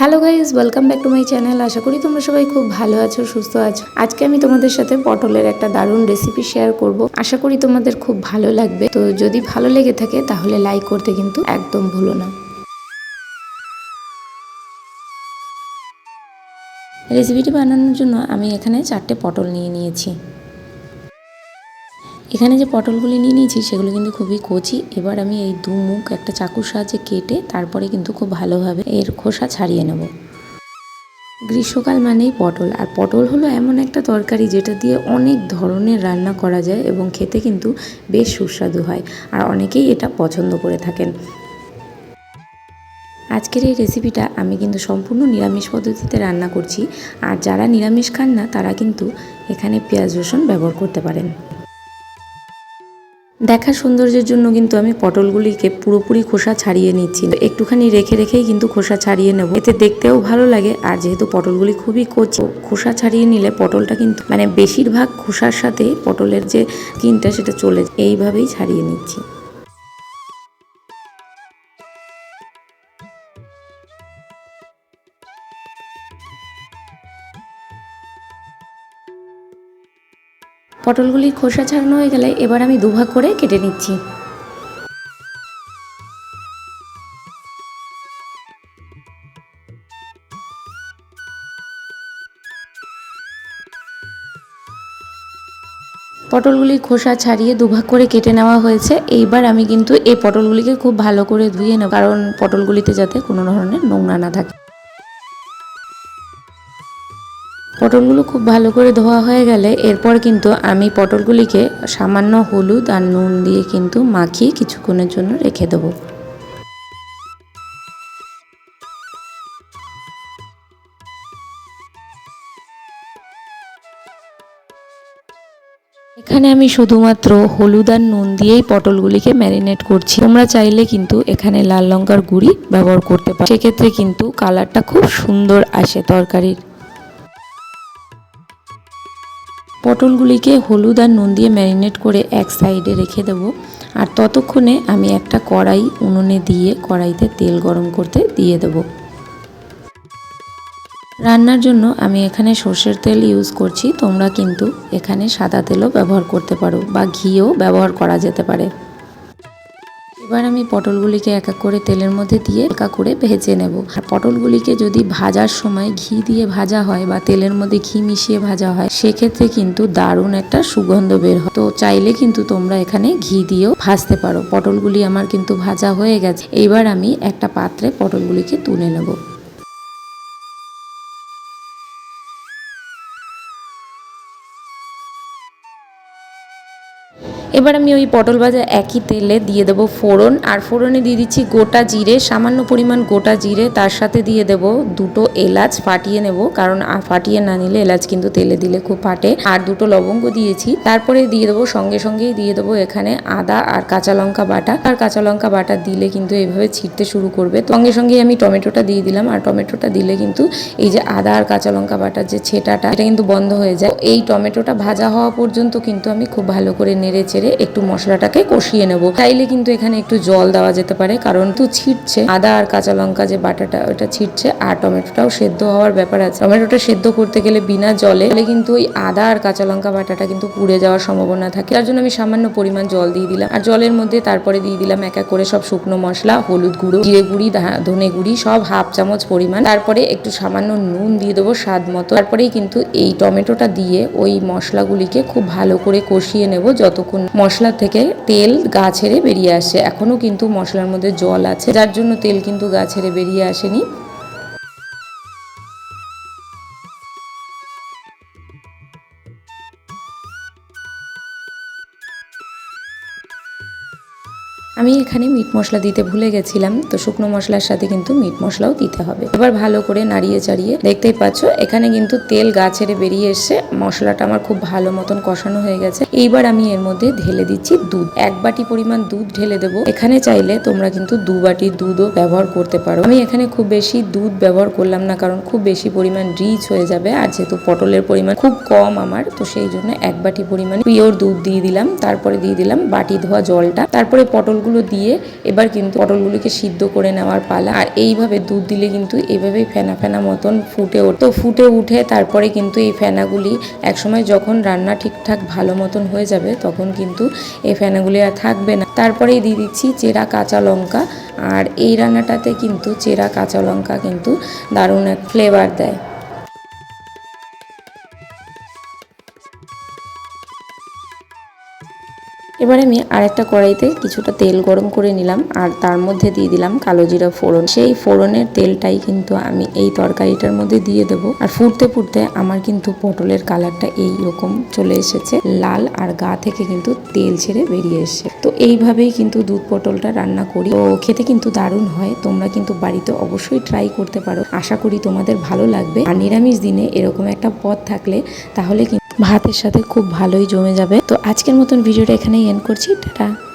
Hello guys welcome back to my channel আশা করি তোমরা সবাই খুব ভালো আছো, সুস্থ আছো। আজকে আমি তোমাদের সাথে পটলের একটা দারুণ রেসিপি শেয়ার করব। আশা করি তোমাদের খুব ভালো লাগবে। তো যদি ভালো লেগে থাকে, তাহলে লাইক করতে কিন্তু একদম ভুলো না। রেসিপিটি বানানোর জন্য আমি এখানে চারটে পটল নিয়ে নিয়েছি। এখানে যে পটলগুলি নিয়ে নিয়েছি, সেগুলো কিন্তু খুবই কচি। এবার আমি এই দু মুখ একটা চাকুর সাহায্যে কেটে তারপরে কিন্তু খুব ভালোভাবে এর খোসা ছাড়িয়ে নেব। গ্রীষ্মকাল মানেই পটল, আর পটল হলো এমন একটা তরকারি যেটা দিয়ে অনেক ধরনের রান্না করা যায় এবং খেতে কিন্তু বেশ সুস্বাদু হয়, আর অনেকেই এটা পছন্দ করে থাকেন। আজকের এই রেসিপিটা আমি কিন্তু সম্পূর্ণ নিরামিষ পদ্ধতিতে রান্না করছি, আর যারা নিরামিষ খান না, তারা কিন্তু এখানে পেঁয়াজ রসুন ব্যবহার করতে পারেন। দেখার সৌন্দর্যের জন্য কিন্তু আমি পটলগুলিকে পুরোপুরি খোসা ছাড়িয়ে নিচ্ছি। একটুখানি রেখে রেখেই কিন্তু খোসা ছাড়িয়ে নেব। এতে দেখতেও ভালো লাগে, আর যেহেতু পটলগুলি খুবই কচি, খোসা ছাড়িয়ে নিলে পটলটা কিন্তু মানে বেশিরভাগ খোসার সাথে পটলের যে কিনটা সেটা চলে এইভাবেই ছাড়িয়ে নিচ্ছি। পটলগুলির খোসা ছাড়ানো হয়ে গেলে এবার আমি দুভাগ করে কেটে নিচ্ছি। পটলগুলির খোসা ছাড়িয়ে দুভাগ করে কেটে নেওয়া হয়েছে। এইবার আমি কিন্তু এই পটলগুলিকে খুব ভালো করে ধুয়ে নেব, কারণ পটলগুলিতে যাতে কোনো ধরনের নোংরা না থাকে। পটলগুলো খুব ভালো করে ধোয়া হয়ে গেলে এরপর কিন্তু আমি পটলগুলিকে সামান্য হলুদ আর নুন দিয়ে কিন্তু মাখিয়ে কিছুক্ষণের জন্য রেখে দেবো। এখানে আমি শুধুমাত্র হলুদ আর নুন দিয়েই পটলগুলিকে ম্যারিনেট করছি। তোমরা চাইলে কিন্তু এখানে লাল লঙ্কার গুঁড়ি ব্যবহার করতে পারো। সেক্ষেত্রে কিন্তু কালারটা খুব সুন্দর আসে তরকারির। পটলগুলিকে হলুদ আর নুন দিয়ে ম্যারিনেট করে এক সাইডে রেখে দেব। আর ততক্ষণে আমি একটা কড়াই উনুনে দিয়ে কড়াইতে তেল গরম করতে দিয়ে দেব। রান্নার জন্য আমি এখানে সর্ষের তেল ইউজ করছি। তোমরা কিন্তু এখানে সাদা তেলও ব্যবহার করতে পারো বা ঘিও ব্যবহার করা যেতে পারে। এবার আমি পটলগুলিকে এক এক করে তেলের মধ্যে দিয়ে একা করে ভেজে নেব। আর পটলগুলিকে যদি ভাজার সময় ঘি দিয়ে ভাজা হয় বা তেলের মধ্যে ঘি মিশিয়ে ভাজা হয়, সেক্ষেত্রে কিন্তু দারুণ একটা সুগন্ধ বের হয়। তো চাইলে কিন্তু তোমরা এখানে ঘি দিয়েও ভাজতে পারো। পটলগুলি আমার কিন্তু ভাজা হয়ে গেছে। এইবার আমি একটা পাত্রে পটলগুলিকে তুলে নেব। এবার আমি ওই পটল ভাজা একই তেলে দিয়ে দেবো ফোড়ন, আর ফোড়নে দিয়ে দিচ্ছি গোটা জিরে, সামান্য পরিমাণ গোটা জিরে, তার সাথে দিয়ে দেব দুটো এলাচ, ফাটিয়ে নেব, কারণ আ- ফাটিয়ে না নিলে এলাচ কিন্তু তেলে দিলে খুব ফাটে। আর দুটো লবঙ্গ দিয়েছি, তারপরে দিয়ে দেবো সঙ্গে সঙ্গেই দিয়ে দেবো এখানে আদা আর কাঁচা লঙ্কা বাটা। আর কাঁচা লঙ্কা বাটা দিলে কিন্তু এইভাবে ছিটতে শুরু করবে। সঙ্গে সঙ্গেই আমি টমেটোটা দিয়ে দিলাম, আর টমেটোটা দিলে কিন্তু এই যে আদা আর কাঁচা লঙ্কা বাটার যে ছেটাটা, এটা কিন্তু বন্ধ হয়ে যায়। এই টমেটোটা ভাজা হওয়া পর্যন্ত কিন্তু আমি খুব ভালো করে নেড়ে চেড়ে একটু মশলাটাকে কষিয়ে নেব। চাইলে কিন্তু এখানে একটু জল দেওয়া যেতে পারে, কারণ তো ছিটছে। আদা আর কাঁচা লঙ্কা যে বাটাটা, ওটা ছিটছে, আর টমেটোটাও সেদ্ধ হওয়ার ব্যাপার আছে। টমেটোটা সেদ্ধ করতে গেলে বিনা জলে কিন্তু ওই আদা আর কাঁচা লঙ্কা বাটাটা কিন্তু পুড়ে যাওয়ার সম্ভাবনা থাকে। তার জন্য আমি সামান্য পরিমাণ জল দিয়ে দিলাম। আর জলের মধ্যে তারপরে দিয়ে দিলাম এক এক করে সব শুকনো মশলা, হলুদ গুঁড়ো, জিরে গুঁড়ি ধনে গুঁড়ি, সব হাফ চামচ পরিমাণ। তারপরে একটু সামান্য নুন দিয়ে দেবো স্বাদ মতো। তারপরেই কিন্তু এই টমেটোটা দিয়ে ওই মশলাগুলিকে খুব ভালো করে কষিয়ে নেব, যতক্ষণ মশলা থেকে তেল গা ছেড়ে বেরিয়ে আসে। এখনও কিন্তু মশলার মধ্যে জল আছে, যার জন্য তেল কিন্তু গা ছেড়ে বেরিয়ে আসেনি। আমি এখানে মিট মশলা দিতে ভুলে গেছিলাম, তো শুকনো মশলার সাথে কিন্তু মিট মশলাও দিতে হবে। এবার ভালো করে নাড়িয়ে চাড়িয়ে দেখতেই পাচ্ছ, এখানে কিন্তু তেল গা ছেড়ে বেরিয়ে এসে মশলাটা আমার খুব ভালো মতন কষানো হয়ে গেছে। এইবার আমি এর মধ্যে ঢেলে দিচ্ছি দুধ। এক বাটি পরিমাণ দুধ ঢেলে দেবো। এখানে চাইলে তোমরা কিন্তু দু বাটি দুধও ব্যবহার করতে পারো। আমি এখানে খুব বেশি দুধ ব্যবহার করলাম না, কারণ খুব বেশি পরিমাণ রিচ হয়ে যাবে আর যেহেতু পটলের পরিমাণ খুব কম আমার, তো সেই জন্য এক বাটি পরিমাণ পিওর দুধ দিয়ে দিলাম। তারপরে দিয়ে দিলাম বাটি ধোয়া জলটা। তারপরে পটলগুলো পটলগুলো দিয়ে এবার কিন্তু পটলগুলোকে সিদ্ধ করে নেওয়ার পালা। আর এইভাবে দুধ দিলে কিন্তু এইভাবেই ফেনা ফেনা মতন ফুটে ওঠে। তো ফুটে উঠে তারপরে কিন্তু এই ফেনাগুলি একসময় যখন রান্না ঠিকঠাক ভালো মতন হয়ে যাবে তখন কিন্তু এই ফেনাগুলি আর থাকবে না। তারপরেই দিয়ে দিচ্ছি চেরা কাঁচা লঙ্কা। আর এই রান্নাটাতে কিন্তু চেরা কাঁচা লঙ্কা কিন্তু দারুণ এক ফ্লেভার দেয়। এবার আমি আরেকটা কড়াইতে কিছুটা তেল গরম করে নিলাম, আর তার মধ্যে দিয়ে দিলাম কালো জিরা ফোড়ন। সেই ফোড়নের তেলটাই কিন্তু আমি এই তরকারিটার মধ্যে দিয়ে দেব। আর ফুটতে ফুটতে আমার কিন্তু পটলের কালারটা এই রকম চলে এসেছে। লাল আর গা থেকে কিন্তু তেল ছেড়ে বেরিয়ে এসছে। তো এইভাবেই কিন্তু দুধ পটলটা রান্না করি। তো খেতে কিন্তু দারুণ হয়। তোমরা কিন্তু বাড়িতে অবশ্যই ট্রাই করতে পারো। আশা করি তোমাদের ভালো লাগবে। আর নিরামিষ দিনে এরকম একটা পদ থাকলে তাহলে কিন্তু ভাতের সাথে খুব ভালোই জমে যাবে। তো আজকের মতন ভিডিওটা এখানেই এন্ড করছি। টাটা।